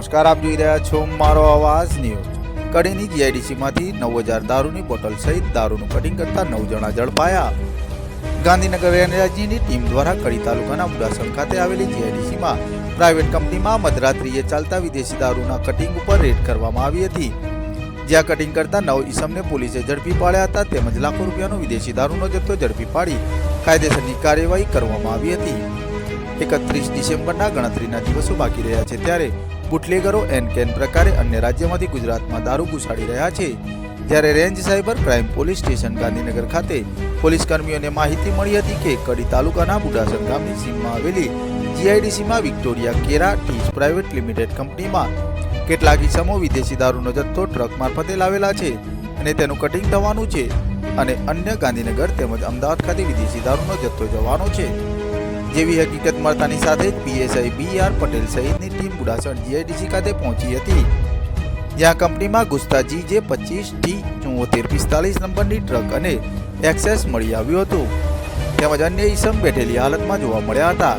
નમસ્કાર, આપ જોઈ રહ્યા છો મારો અવાજ ન્યૂઝ. કડીની જીઆઈડીસીમાંથી નવ હજાર દારૂની બોટલ સહિત દારૂનું કટિંગ કરતા નવ જણા ઝડપાયા. ગાંધીનગર રેન્જની ટીમ દ્વારા કડી તાલુકાના બુડાસણ ખાતે આવેલી જીઆઈડીસીમાં પ્રાઇવેટ કંપનીમાં મધરાત્રિએ ચાલતા વિદેશી દારૂના કટિંગ ઉપર રેડ કરવામાં આવી હતી. જ્યાં કટિંગ કરતા નવ ઈસમને પોલીસે ઝડપી પાડ્યા હતા તેમજ લાખો રૂપિયાનો વિદેશી દારૂનો જથ્થો ઝડપી પાડી કાયદેસરની કાર્યવાહી કરવામાં આવી હતી. એકત્રીસ ડિસેમ્બરના ગણતરીના દિવસો બાકી રહ્યા છે ત્યારે બુટલેગરો એન કેન પ્રકારે અન્ય રાજ્યમાંથી ગુજરાતમાં દારૂ ઘુસાડી રહ્યા છે. ત્યારે range cyber crime police station Gandhinagar ખાતે પોલીસ કર્મીઓને માહિતી મળી હતી કે કડી તાલુકાના બુડાસર ગામની સીમમાં આવેલી જીઆઈડીસીમાં વિક્ટોરિયા કેરા ટીસ પ્રાઇવેટ લિમિટેડ કંપનીમાં કેટલાક ઇસમો વિદેશી દારૂનો જથ્થો ટ્રક મારફતે લાવેલા છે અને તેનું કટિંગ થવાનું છે અને અન્ય ગાંધીનગર તેમજ અમદાવાદ ખાતે વિદેશી દારૂનો જથ્થો જવાનો છે. જેવી હકીકત મળતાની સાથે જ પીએસઆઈ બી આર પટેલ સહિતની ટીમ બુડાસણ જીઆઈડીસી ખાતે પહોંચી હતી. જ્યાં કંપનીમાં ઘૂસતા જી પચીસ ટી ચુમ્મોતેર પિસ્તાલીસ નંબરની ટ્રક અને એક્સેસ મળી આવ્યું હતું. તેમજ અન્ય ઈસમ બેઠેલી હાલતમાં જોવા મળ્યા હતા.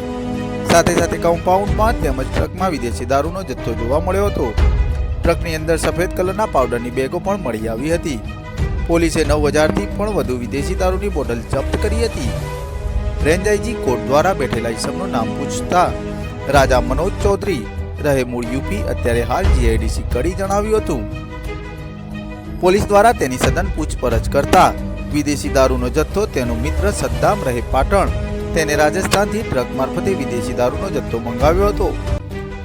સાથે સાથે કમ્પાઉન્ડમાં તેમજ ટ્રકમાં વિદેશી દારૂનો જથ્થો જોવા મળ્યો હતો. ટ્રકની અંદર સફેદ કલરના પાવડરની બેગો પણ મળી આવી હતી. પોલીસે નવ હજારથી પણ વધુ વિદેશી દારૂની બોટલ જપ્ત કરી હતી. રેન્જ આઈજી કોર્ટ દ્વારા બેઠેલા ઈસમનું નામ પૂછતા રાજા મનોજ ચૌધરી રહે મૂળ યુપી, અત્યારે હાલ જીઆઈડીસી કડી જણાવ્યું હતું. પોલીસ દ્વારા તેની સઘન પૂછપરછ કરતા વિદેશી દારૂનો જથ્થો, તેનો મિત્ર સદ્દામ રહે પાટણ, તેને રાજસ્થાનથી ટ્રક મારફતે વિદેશી દારૂનો જથ્થો મંગાવ્યો હતો.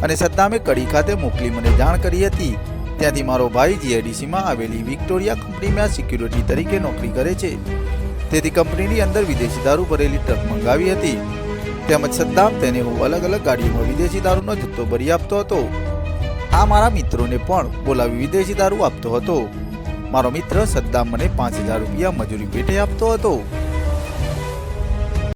અને સદ્દામે કડી ખાતે મોકલી મને જાણ કરી હતી. ત્યાંથી મારો ભાઈ જીઆઈડીસીમાં આવેલી વિક્ટોરિયા કંપનીમાં સિક્યુરિટી તરીકે નોકરી કરે છે. તેથી કંપનીની અંદર વિદેશી દારૂ ભરેલી ટ્રક મંગાવી હતી. તેમજ સદ્દામ તેને હું અલગ અલગ ગાડીઓમાં વિદેશી દારૂનો જથ્થો ભરી આપતો હતો. આ મારા મિત્રોને પણ બોલાવી વિદેશી દારૂ આપતો હતો. મારો મિત્ર સદ્દામ મને પાંચ હજાર રૂપિયા મજૂરી પેટે આપતો હતો.